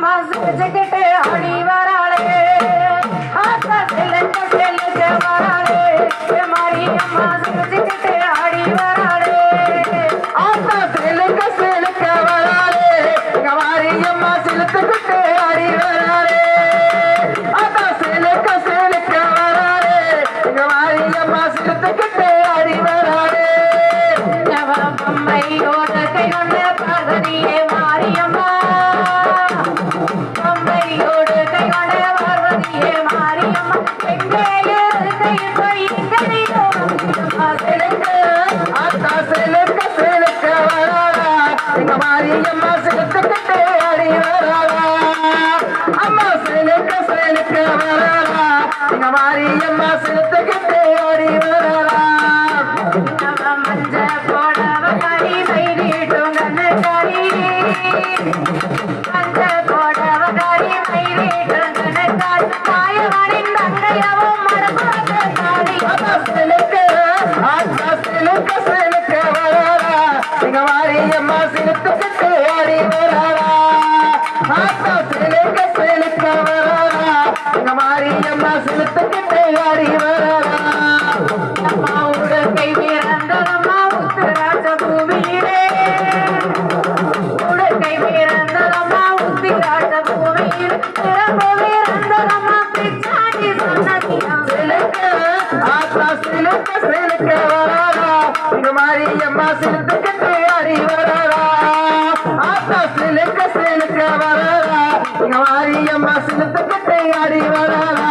அம்மா சிரிச்சுக்கிட்டு ஆடி மாரியம்மா சிலுத்துக்கிட்டு ஆடி வராளா அம்மா மாரியம்மா சிலுத்துக்கிட்டு ஆடி வராளா ஆத்தா சிலுக்க சிலுக்க ஆத்தா சிலுக்க சிலுக்க வராளா எங்க மாரியம்மா சிலுத்துக்கிட்டு ஆடி வராளா ஆத்தா சிலுக்க சிலுக்க வராளா எங்க மாரியம்மா ஆடி வராளா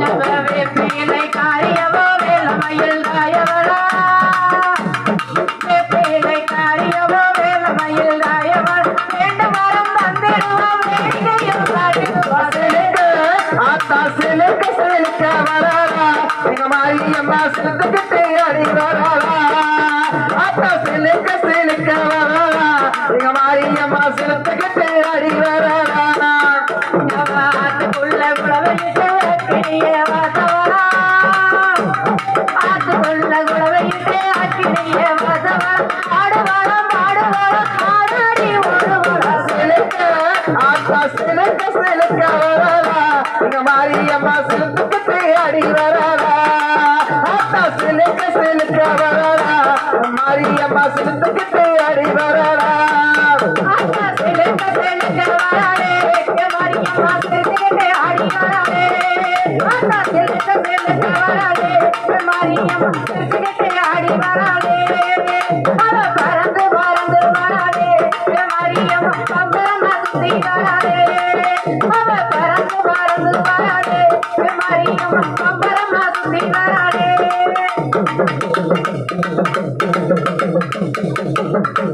நவவே பேலை காரியவோ வேலமயில் தாயவளா பேலை காரியவோ வேலமயில் தாயவள் வேண்ட வரம் தந்திடுவோம் வேடிக்கையும் காட்டுவோம் சிலுக்க ஆத்தா சிலுக்க சிலுக்க எங்க மாரியம்மா சிலுத்துக்கிட்டு ஆடி வராளா சிலுக்க சிலுக்க வராளா எங்க மாரியம்மா சிலுத்துக்கிட்டு ஆடி வராளா ஆத்துக்குள்ள குளவையிட்டு அக்கினிய வாசவரா ஆத்துக்குள்ள குளவையிட்டு அக்கினிய வாசவரா ஆடுவாரம் ஆடுவாரம் ஆடாடி சிலுக்க சிலுக்க சிலுக்க எங்க மாரியம்மா சிலுத்துக்கிட்டு ஆடி வராளா ஆத்தா செலுக்க Oh,